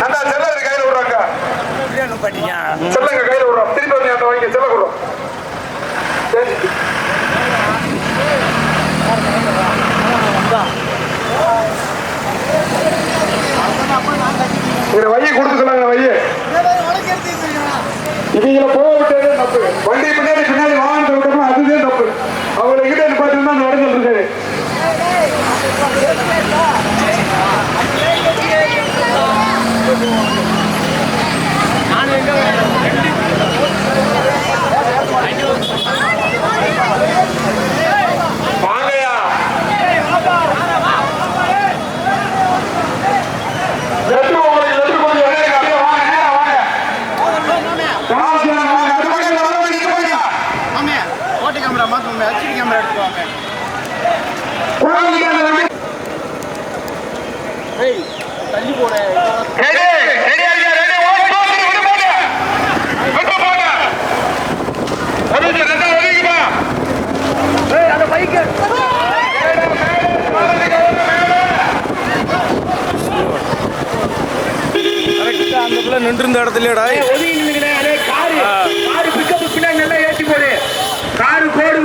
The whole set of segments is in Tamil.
நந்தா செல்ல இருக்கு கையில விடுறாங்க. செல்லுங்க கையில விடுறோம் திருப்பி வந்து அந்த வாங்கி செல்ல சரி. இந்த வையை கொடுக்க சொன்னாங்க வையை. இவங்கள போக விட்டதே தப்பு. வண்டி பின்னாடி பின்னாடி வாகனத்தை விட்டோம்னா அதுதான் தப்பு. அவங்களை கிட்ட அந்த வடங்கள் இருக்காரு. 나는 이거 அந்த பிள்ளை நின்று இருந்த இடத்துலடா காரு. காரு பிக்கப் பின்னாடி நல்லா ஏத்தி போடு. காரு கோடு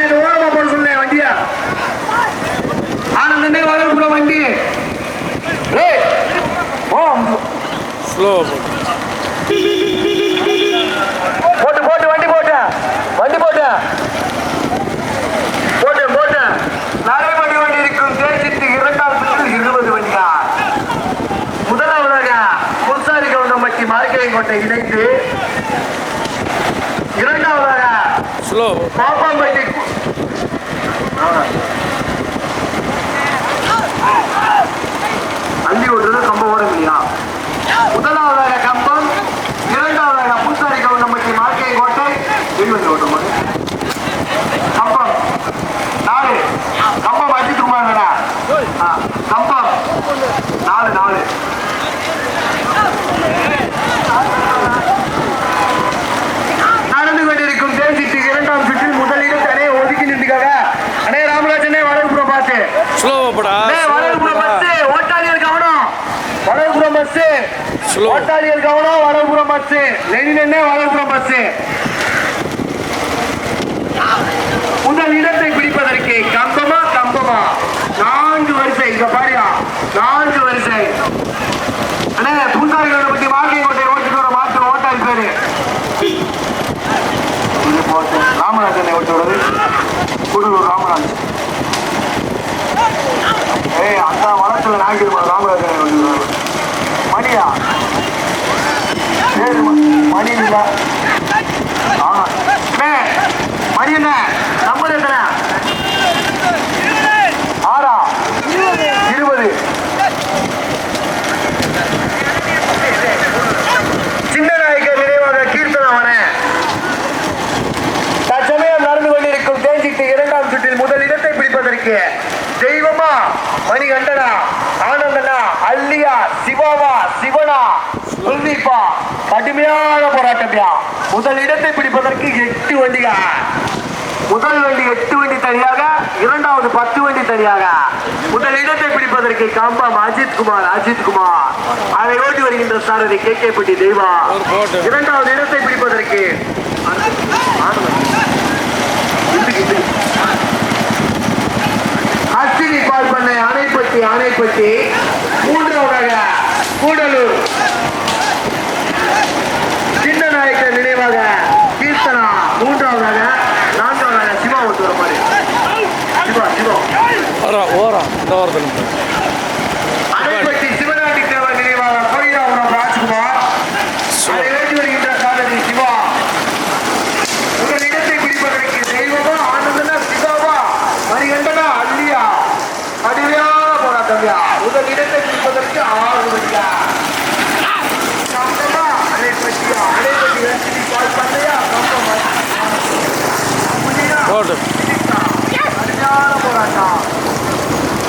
இது ஓரமா போட சொன்னேன் வண்டியா. ஆனந்தனே வரக்குள்ள வண்டி. ஸ்லோ போட்டு போட்டு வண்டி போட்டு வண்டி போட்டு போட்டு போட்டு நிறைய வண்டி வண்டி இருக்கும் தேசித்து இரண்டாம் சுற்று இருபது வண்டியா முதலாவதாக புதுசாரி கவுண்டம்பட்டி மார்க்கெட்டிங் இணைந்து இரண்டாவதாக பாப்பாம்பட்டி. அள்ளி ஓட்டுறது கம்பம் ஓட இல்லையா முதலாவதாக கம்பம் இரண்டாவதாக பூசாரி கவுண்டம்பட்டி மார்க்கை கோட்டை வெளிவந்து ஓட்டும் போது கம்பம் நாலு கம்பம் அஜித் குமார்டா கம்பம் நாலு நாலு நடந்து கொண்டிருக்கும் தேசிக்கு இரண்டாம் சுற்றில் முதலிடம் அணை ஒதுக்கி நின்றுக்காக அணே ராமராஜனே வடகுப்புறம் பார்த்து ஸ்லோவாப்படா அண்ணே, வடகுப்புறம் பஸ் ஓட்டாளியர் கவனம் வடகுப்புறம் பஸ் Slow. ஓட்டாளியர் கவனம் வடகுப்புறம் பஸ் லெனினே வடகுப்புறம் பஸ் முதல் இடத்தை பிடிப்பதற்கு கம்பமா கம்பமா. நான்கு வரிசை இங்க பாரியா. நான்கு வரிசை. அண்ணா பூசாரிகளை பத்தி மார்க்கை கோட்டை ஓட்டிட்டு வர மாற்று ஓட்டாளி பேரு. இது போட்டு ராமராஜனை ஓட்டி விடுறது. குடலூர் ராமராஜ். ஏய் அந்த வளத்துல நாய்க்கு ராமராஜனை ஓட்டி மணியா? 是吧。கடுமையான போராட்டம்யா முதல் இடத்தை பிடிப்பதற்கு எட்டு வண்டியா முதல் வண்டி எட்டு வண்டி தனியாக இரண்டாவது பத்து வண்டி தனியாக. முதல் இடத்தை பிடிப்பதற்கு காம்பாம் அஜித் குமார் அஜித் குமார். அதை ஓட்டி வருகின்ற சாரதி கே. கே. பட்டி தெய்வா. இரண்டாவது இடத்தை பிடிப்பதற்கு அஸ்தினி பால் பண்ண அணைப்பட்டி அணைப்பட்டி. மூன்றாவதாக கூடலூர். விநாயகர் நினைவாக கீர்த்தனா மூன்றாவதாக நான்காவதாக சிவா ஒட்டு வர மாதிரி சிவா. சிவா ஓரா ஓரா இந்த ஓரத்தில் அணைப்பட்டி சிவநாட்டி தேவர் நினைவாக கோயிலாபுரம் ராஜ்குமார் அதை ஏற்றி வருகின்ற சாரதி சிவா உங்கள் இடத்தை பிடிப்பதற்கு தெய்வமா ஆனந்தனா சிவாவா மணிகண்டனா அல்லியா கடுமையான போராட்டம்யா முதல் இடத்தை பிடிப்பதற்கு ஆறு மணியா கம்பமா அணைப்பட்டியா அணைப்பட்டி வெற்றி பால் பண்ணையா கம்பமா புண்ணியா போட்டு கடுமையான போராட்டம்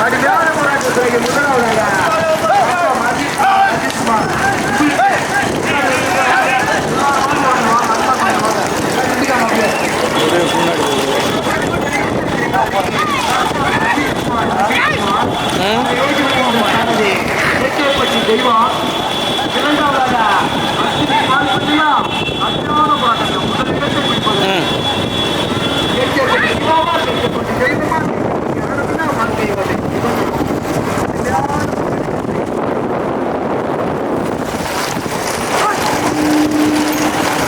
கடுமையான போராட்டத்திற்கு முதலாவதாக தெய்வம் இரண்டாவதாக அஸ்வினி பால்பட்டியா அஞ்சான போராட்டம் முதல் இடத்தை பிடிப்பது ம் கேட்கப்பட்டு சிவாவா கேட்கப்பட்டு தெய்வமா யாருக்குன்னா மண் தெய்வத்தை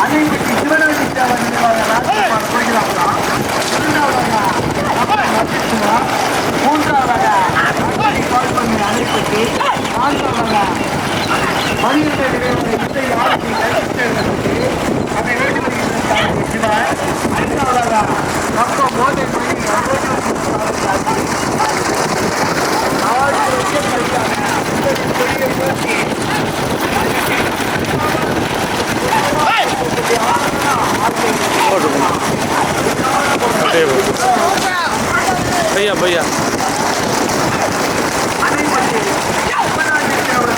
அன்னைக்கு சிவனாடி தேவர் நினைவாக ராஜகுமார் போகிறார்களா இரண்டாவதாக அப்பன் நரசிம்மர், மூன்றாவதாக அன்னை பால்பண்ணி அணைப்பட்டி நான்காவதாக மணிகண்ட நினைவாக இசை ஆட்சி கைப்பற்றி அதை வேண்டி வருகின்ற சாமி சிவன் ஐந்தாவதாக பக்கம் மோதை மணி ஆறு வருஷங்களுக்காக பெரிய போட்டி போட்டுக்கணும். அப்படியே போ. பையா பையா.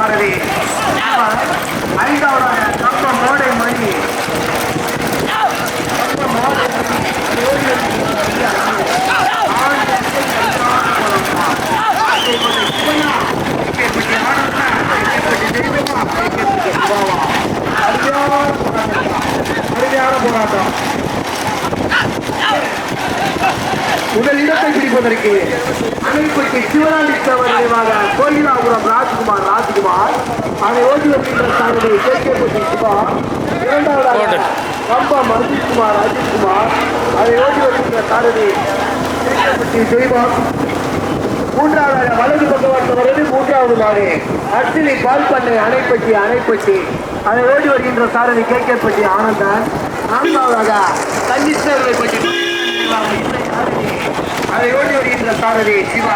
இசை ஆட்சி அதை ஓடி வருகின்ற சாரதி ஐந்தாவதாக கம்ப மோடை மணி கம்ப மோடை மணி அதை ஓடி வருகின்ற சாரதி. ஆறு லட்சம் கல்யாண குழம்பா. அதை கொண்டு சிவனா, கேட்கப்பட்ட ஆனந்தா, கேட்கப்பட்ட தெய்வமா, கேட்கப்பட்ட சிவாவா. அருமையான போராட்டம். அருமையான போராட்டம் முதல் பிடிப்பதற்கு அணைப்பட்டி சிவராண்டித்தவர் நினைவாக கோயிலாபுரம் ராஜ்குமார் ராஜ்குமார் அதை ஓட்டி வருகின்ற சாரதி கேட்கப்பட்டி சிவா இரண்டாவதாக. கம்பம் அஜித்குமார் அஜித்குமார் அதை ஓட்டி வருகின்ற சாரதி கேட்கப்பட்டி மூன்றாவதாக வலது பக்கவாட்டு வருது மூன்றாவது மாடு அர்ச்சினி பால் பண்ணை அணைப்பட்டி அணைப்பட்டி அதை ஓடி வருகின்ற சாரதி கேட்கப்பட்டி ஆனந்தன். நான்காவதாக கன்னிஸ்வரரை பற்றி அதை ஓடி பாரதி சிவா.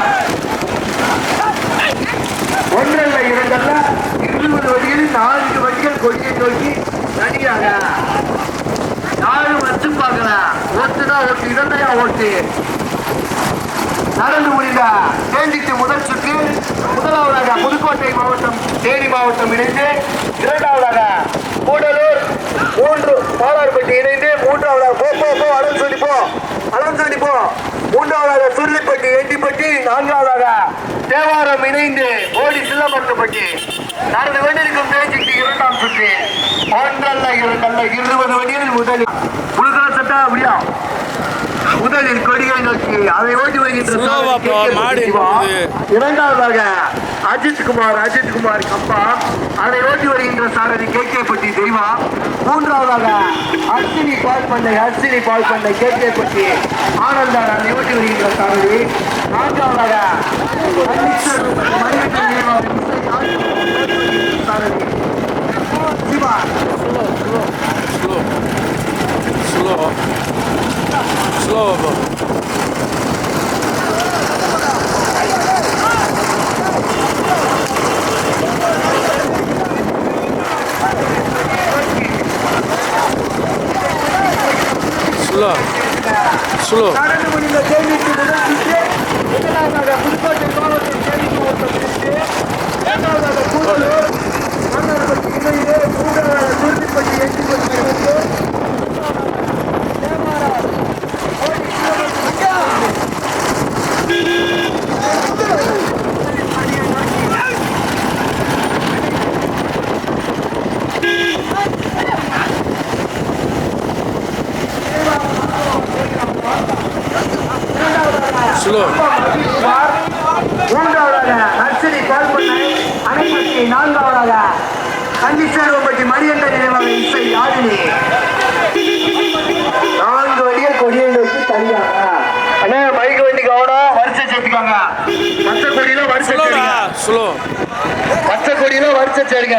ஒன்றல்ல இரண்டல்ல இருபது வழியில் நான்கு வழிகள் கொடியை நோக்கி தனியாக. யாரும் வச்சு பார்க்கல. ஒத்துனா ஒட்டு இரண்டையா ஓட்டு நடந்து முடிந்த தேந்திக்கு முதல் சுற்று முதலாவதாக புதுக்கோட்டை மாவட்டம் தேனி மாவட்டம் இணைந்து இரண்டாவதாக கூடலூர் மூன்று பாலார்பட்டி இணைந்து மூன்றாவதாக போ போ போ அடம் சொல்லி போ. போ. மூன்றாவதாக சுருளிப்பட்டி எட்டிப்பட்டி நான்காவதாக தேவாரம் இணைந்து ஓடி சில்லமர்த்தப்பட்டி நடந்து கொண்டிருக்கும் பேச்சுக்கு இரண்டாம் சுற்று. ஒன்றல்ல இரண்டல்ல இருபது வண்டியில் முதலில் முழுக்கா சட்டா அப்படியா? முதலில் கொடியை நோக்கி அதை ஓட்டி வருகின்ற. இரண்டாவதாக அஜித் குமார் அஜித் குமார் கப்பா. அதை ஓட்டி வருகின்ற சாரதி கே கே பட்டி தெய்வா மூன்றாவதாக அர்ச்சினி பால் பண்ணை அர்ச்சினி பால் பண்ணை கே பற்றி பட்டி ஆனந்தார் அதை வருகின்ற சாரதி. நான்காவதாக அன்னிச்சர் மணிகண்டன் நினைவாக Siva. Slow slow slow slow நடந்து முடிந்த தேனிக்கு முதல் சுற்று முதலாவதாக புதுக்கோட்டை மாவட்டம் தேனிக்கு ஒருத்தர் சுற்று இரண்டாவதாக கூடலூர் மன்னர்பட்டி இணைந்து மூன்றாவதாக துருத்திப்பட்டி எட்டிப்பட்டி இணைந்து தேவாரம் ஓடி சிவபக்தி ஸ்லோ மூன்றாவதாக நர்சரி பால்பண்ணை அணைப்பட்டி நான்காவதாக கண்டிச்சேர்வப்பட்டி மணியண்ட நினைவாக இசை யாழினி நான்கு வழியை கொடியை நோக்கி தனியாக அண்ணா மைக் வண்டி கவனம் வரிசை சேர்த்துக்காங்க மற்ற கொடியில வரிசை ஸ்லோடா சேருங்க ஸ்லோ மற்ற வரிசை சேருங்க.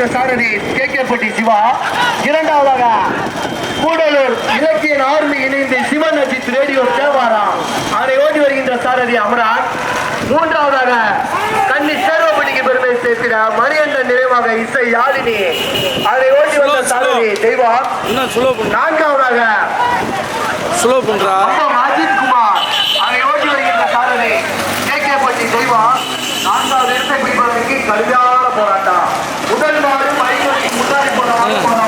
என்ற சாரணி கே கே பட்டி சிவா. இரண்டாவதாக கூடலூர் இலக்கிய ஆர்மி இணைந்து சிவன் அஜித் ரேடியோ தேவாராம். அதை ஓடி வருகின்ற சாரதி அமரான் மூன்றாவதாக கண்ணி சர்வபடிக்கு பெருமை சேர்க்கிற மணியண்டன் நிறைவாக இசை யாழினி. அதை ஓடி வந்த சாரதி தெய்வம். நான்காவதாக அஜித் 네.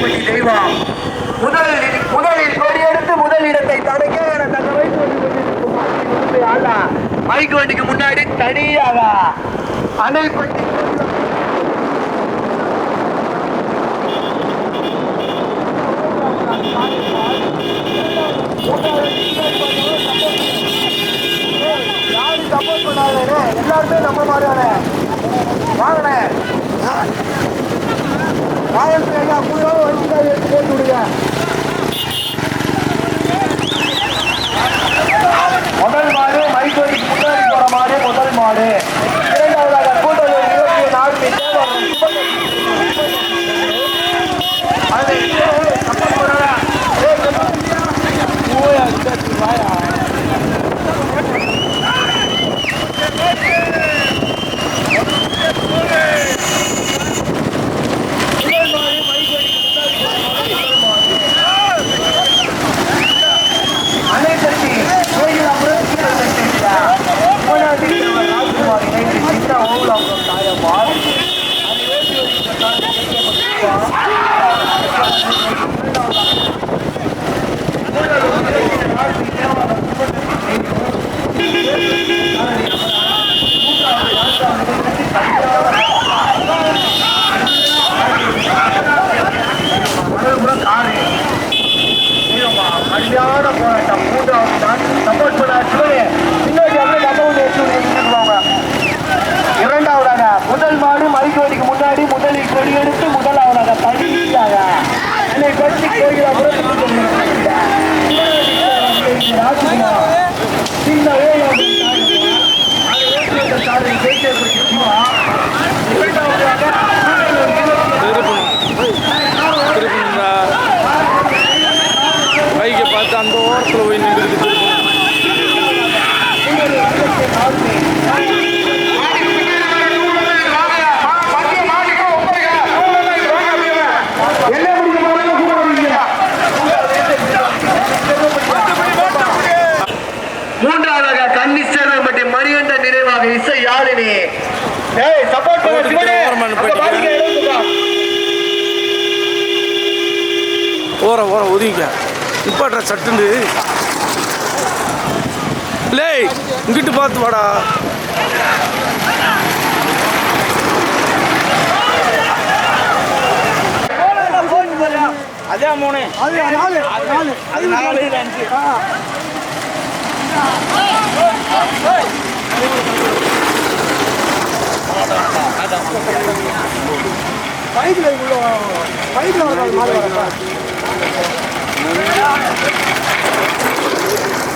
கொடி தெய்வம். முதலில் முதலில் கொடியெடுத்து முதல் இடத்தை தடுக்க தங்க மைக் வண்டிக்கு முன்னாடி தனியாக அணைப்பட்டி எல்லாருமே நம்ம மாதிரியான வாங்கினேன் காவல்துறை ஐயா புதுவாக வந்து எடுத்து விடுங்க ஓர ஓர ஒதுங்கிக்க. நிப்பாட்ற சட்டுண்டு லேய் இங்கிட்டு பார்த்து வாடா. அதே மூணு. அது நாலு அது நாலு இது அஞ்சு. Thank you.